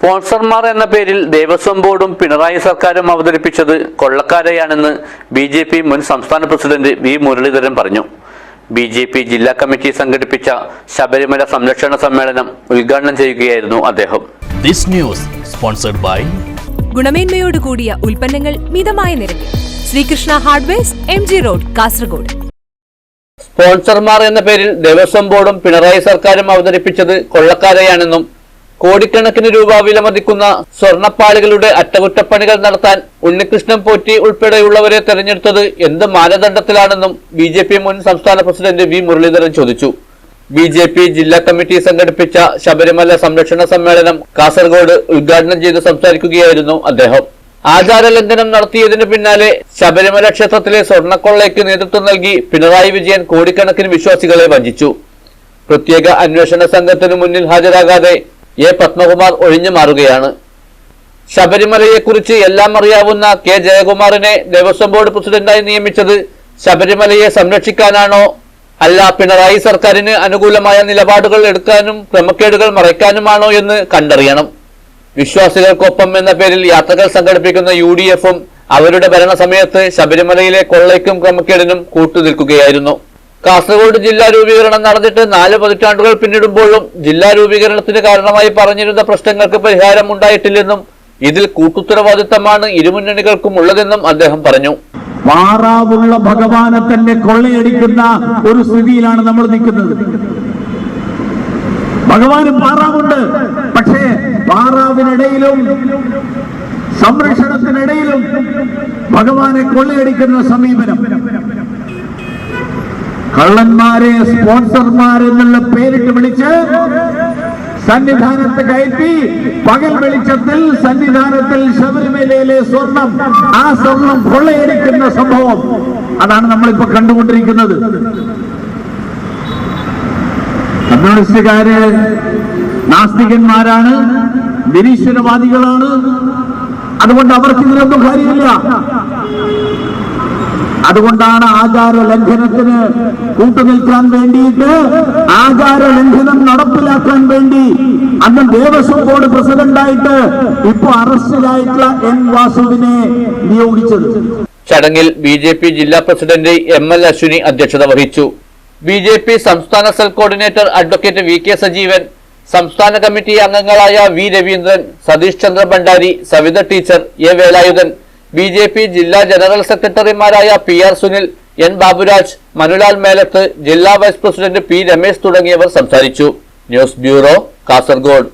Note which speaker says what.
Speaker 1: സ്പോൺസർമാർ എന്ന പേരിൽ ദേവസ്വം ബോർഡും പിണറായി സർക്കാരും അവതരിപ്പിച്ചത് കൊള്ളക്കാരെയാണെന്ന് ബി ജെ പി മുൻ സംസ്ഥാന പ്രസിഡന്റ് വി മുരളീധരൻ പറഞ്ഞു. ബി ജെ പി ജില്ലാ കമ്മിറ്റി സംഘടിപ്പിച്ച ശബരിമല സംരക്ഷണ സമ്മേളനം ഉദ്ഘാടനം ചെയ്യുകയായിരുന്നു അദ്ദേഹം.
Speaker 2: This news sponsored by
Speaker 3: ഗുണമേന്മയോട് കൂടിയ ഉൽപ്പന്നങ്ങൾ മിതമായ നിരക്കിൽ. Sreekrishna hardwares M G road Kasaragod.
Speaker 1: സ്പോൺസർമാർ എന്ന പേരിൽ ദേവസ്വം ബോർഡും പിണറായി സർക്കാരും അവതരിപ്പിച്ചത് കൊള്ളക്കാരെയാണെന്നും കോടിക്കണക്കിന് രൂപ വിലമതിക്കുന്ന സ്വർണപ്പാളികളുടെ അറ്റകുറ്റപ്പണികൾ നടത്താൻ ഉണ്ണികൃഷ്ണൻ പോറ്റി ഉൾപ്പെടെയുള്ളവരെ തെരഞ്ഞെടുത്തത് എന്ത് മാനദണ്ഡത്തിലാണെന്നും ബി ജെ പി മുൻ സംസ്ഥാന പ്രസിഡന്റ് വി മുരളീധരൻ ചോദിച്ചു. ബി ജെ പി ജില്ലാ കമ്മിറ്റി സംഘടിപ്പിച്ച ശബരിമല സംരക്ഷണ സമ്മേളനം കാസർഗോഡ് ഉദ്ഘാടനം ചെയ്ത് സംസാരിക്കുകയായിരുന്നു അദ്ദേഹം. ആചാരലംഘനം നടത്തിയതിനു പിന്നാലെ ശബരിമല ക്ഷേത്രത്തിലെ സ്വർണക്കൊള്ളയ്ക്ക് നേതൃത്വം നൽകി പിണറായി വിജയൻ കോടിക്കണക്കിന് വിശ്വാസികളെ വഞ്ചിച്ചു. പ്രത്യേക അന്വേഷണ സംഘത്തിനു മുന്നിൽ ഹാജരാകാതെ എ പത്മകുമാർ ഒഴിഞ്ഞു മാറുകയാണ്. ശബരിമലയെക്കുറിച്ച് എല്ലാം അറിയാവുന്ന കെ ജയകുമാറിനെ ദേവസ്വം ബോർഡ് പ്രസിഡന്റായി നിയമിച്ചത് ശബരിമലയെ സംരക്ഷിക്കാനാണോ? അല്ല പിണറായി സർക്കാരിന് അനുകൂലമായ നിലപാടുകൾ എടുക്കാനും ക്രമക്കേടുകൾ മറയ്ക്കാനുമാണോ എന്ന് കണ്ടറിയണം. വിശ്വാസികൾക്കൊപ്പം എന്ന പേരിൽ യാത്രകൾ സംഘടിപ്പിക്കുന്ന യു ഡി എഫും അവരുടെ ഭരണസമയത്ത് ശബരിമലയിലെ കൊള്ളയ്ക്കും ക്രമക്കേടിനും കൂട്ടുനിൽക്കുകയായിരുന്നു. കാസർഗോഡ് ജില്ലാ രൂപീകരണം നടന്നിട്ട് നാല് പതിറ്റാണ്ടുകൾ പിന്നിടുമ്പോഴും ജില്ലാ രൂപീകരണത്തിന് കാരണമായി പറഞ്ഞിരുന്ന പ്രശ്നങ്ങൾക്ക് പരിഹാരം ഉണ്ടായിട്ടില്ലെന്നും ഇതിൽ കൂട്ടുത്തരവാദിത്തമാണ് ഇരുമുന്നണികൾക്കും ഉള്ളതെന്നും അദ്ദേഹം പറഞ്ഞു.
Speaker 4: മാറാവുള്ള ഭഗവാനെ തന്നെ കൊള്ളയടിക്കുന്ന ഒരു സ്ഥിതിയിലാണ് നമ്മൾ നിൽക്കുന്നത്. ഭഗവാന് പാറാവുണ്ട് പക്ഷേ പാറാവിനിടയിലും സംരക്ഷണത്തിനിടയിലും ഭഗവാനെ കൊള്ളയടിക്കുന്ന സമീപനം. കള്ളന്മാരെ സ്പോൺസർമാരെന്നുള്ള പേരിട്ട് വിളിച്ച് സന്നിധാനത്ത് കയറ്റി പകൽ വെളിച്ചത്തിൽ സന്നിധാനത്തിൽ ശബരിമലയിലെ സ്വർണം ആ സ്വർണം കൊള്ളയടിക്കുന്ന സംഭവം. അതാണ് നമ്മളിപ്പോ കണ്ടുകൊണ്ടിരിക്കുന്നത്. കമ്മ്യൂണിസ്റ്റുകാര് നാസ്തികന്മാരാണ് നിരീശ്വരവാദികളാണ്. അതുകൊണ്ട് അവർക്ക് ഇതിലൊന്നും കാര്യമില്ല. അതുകൊണ്ടാണ് ആചാര ലംഘനത്തിന് കൂട്ടുനിൽക്കാൻ വേണ്ടിയിട്ട് ആചാര ലംഘനം നടപ്പിലാക്കാൻ വേണ്ടി അന്ന് ദേവസ്വം ബോർഡ് പ്രസിഡന്റായിട്ട് ഇപ്പൊ അറസ്റ്റിലായിട്ടുള്ള എൻ വാസുവിനെ നിയോഗിച്ചത്.
Speaker 1: ചടങ്ങിൽ ബി ജെ പി ജില്ലാ പ്രസിഡന്റ് എം എൽ അശ്വിനി അധ്യക്ഷത വഹിച്ചു. ബി ജെ പി സംസ്ഥാന cell coordinator advocate V K Sajeevan സംസ്ഥാന കമ്മിറ്റി അംഗങ്ങളായ V Raveendran Satish Chandra Bhandari Savitha teacher A Velayudhan B J P ജില്ലാ ജനറൽ സെക്രട്ടറിമാരായ P R Sunil N Baburaj Manulal Melath ജില്ലാ vice president P Ramesh തുടങ്ങിയവർ സംസാരിച്ചു. News bureau Kasaragod.